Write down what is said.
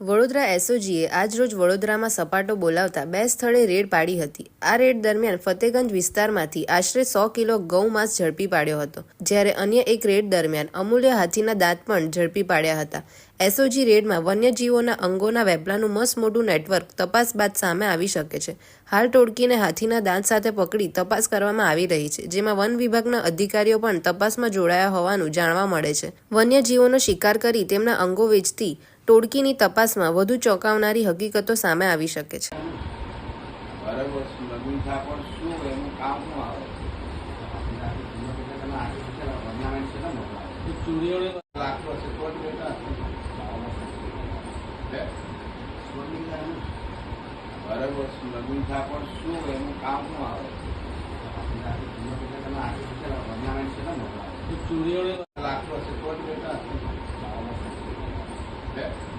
વડોદરા એસઓજીએ આજરોજ વડોદરામાં સપાટો બોલાવતા બે સ્થળે રેડ પાડી હતી. આ રેડ દરમિયાન ફતેગંજ વિસ્તારમાંથી આશરે સો કિલો ગૌમાંસ ઝડપી પાડ્યો હતો, જ્યારે અન્ય એક રેડ દરમિયાન અમૂલ્ય હાથીના દાંત પણ ઝડપી પાડ્યા હતા. એસઓજી રેડમાં વન્યજીવોના અંગોના વેપલાનું મસ્ત મોટું નેટવર્ક તપાસ બાદ સામે આવી શકે છે. હાલ ટોળકીને હાથીના દાંત સાથે પકડી તપાસ કરવામાં આવી રહી છે, જેમાં વન વિભાગના અધિકારીઓ પણ તપાસમાં જોડાયા હોવાનું જાણવા મળે છે. વન્યજીવોનો શિકાર કરી તેમના અંગો વેચતી ટોળકીની તપાસમાં વધુ ચોંકાવનારી હકીકતો સામે આવી શકે છે. બરાબર લગ્ન પણ શું એનું કામ શું આવે? ચોરીઓને Yeah.